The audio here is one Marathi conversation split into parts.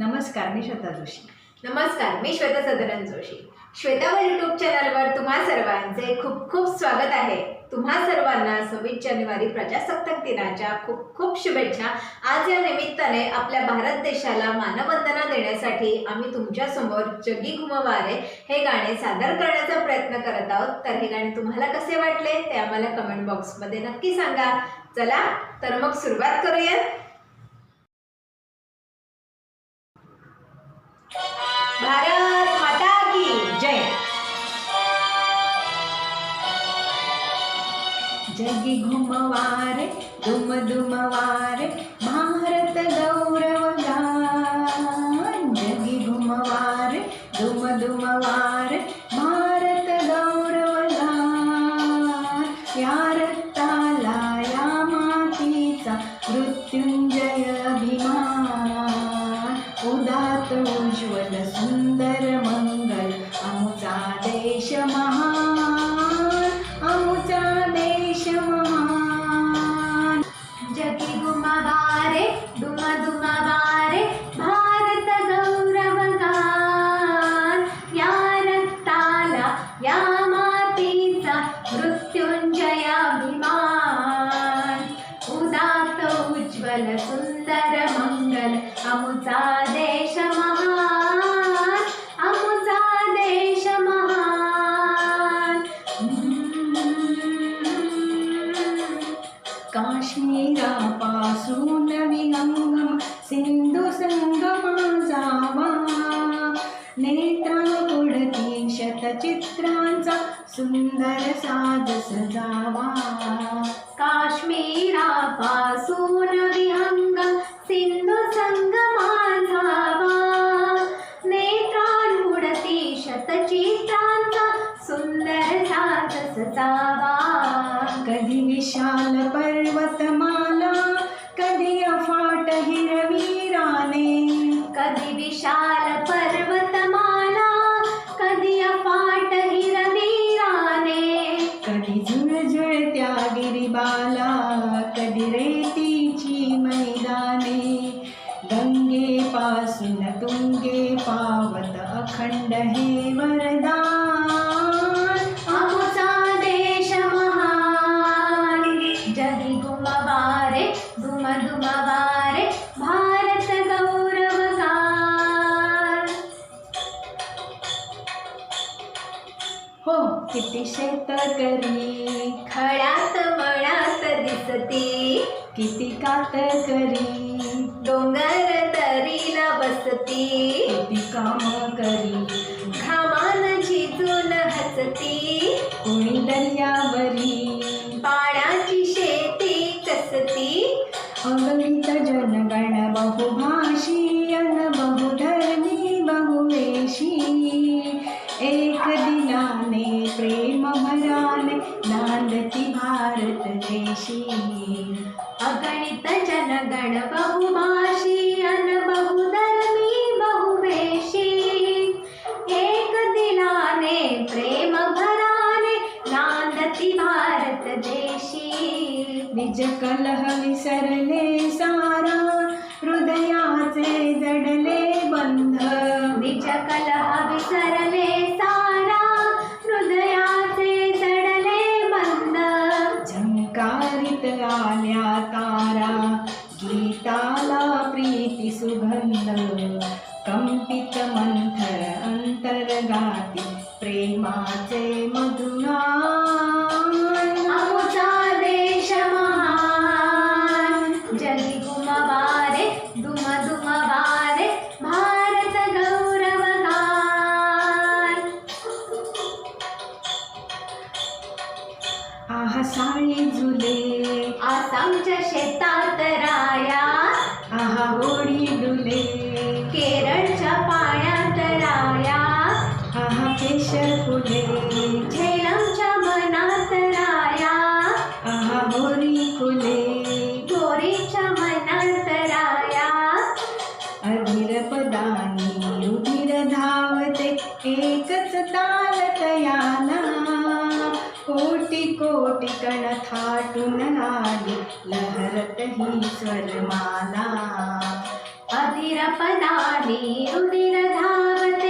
नमस्कार मी श्वेता जोशी. नमस्कार मी श्वेता सदरन जोशी. श्वेतावर युट्यूब चॅनलवर तुम्हा सर्वांचे खूप खूप स्वागत आहे. तुम्हा सर्वांना सव्वीस जानेवारी प्रजासत्ताक दिनाच्या खूप खूप शुभेच्छा. आज या निमित्ताने आपल्या भारत देशाला मानवंदना देण्यासाठी आम्ही तुमच्यासमोर जगी घुमवारे हे गाणे सादर करण्याचा प्रयत्न करत आहोत. तर हे गाणे तुम्हाला कसे वाटले ते आम्हाला कमेंट बॉक्समध्ये नक्की सांगा. चला तर मग सुरुवात करूयात. भारत माता की जय। जगी घुमवारे दुम दुमवारे भारत गौरव गान जगी घुमवारे दुम दुमवारे भारत उज्ज्वल सुंदर मंगल आमचा देश महा सुंदर साज सजावा. काश्मीरापासून विहंग सिंधू संगमा झावा नेत्रांपुढती शतचित्रांचा सुंदर साज सजावा. कधी विशाल पर्वतमाला कधी अफाट हिरवीराने कधी विशाल पर्वतमाला बाला कधी रेतीची मैदाने गंगेपासून तुंगे पावत अखंड हे वरदा किती शेतकरी खळ्यात मळ्यात दिसती. किती कातकरी डोंगर तरीला बसती. किती काम करी घामान झिजून हसती. कोणी दर्यावरी अगणित जनगण बहुभाषी अन बहुधर्मी बहुवेशी एक दिलाने प्रेम भराने नांदती भारत देशी। निज कलह विसरले सारा आल्या तारा गीताला प्रीती सुगंध कंपित मंथर अंतर्गाती प्रेमाचे मधुरान आमचा देश महान जगी गुमवारे दुम दुमवारे भारत गौरवगान. आहा साळी झुले आसामच्या शेतात राया. आहा. होडी डुले केरळच्या पाण्यात राया. आहा. केशर फुले. कोटिकण थाटून लागे लहरत ही स्वरमाला अधीर पदारी रुधिर धावते.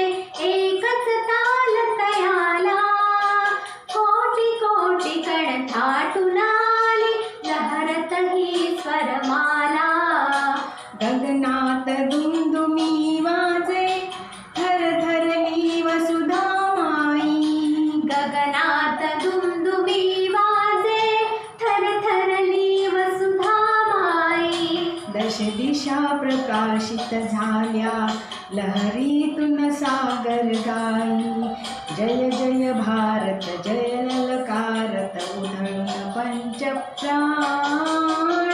भाषित झाल्या लहरीतून सागर गाई. जय जय भारत जय ललकारत उधळून पंचप्राण.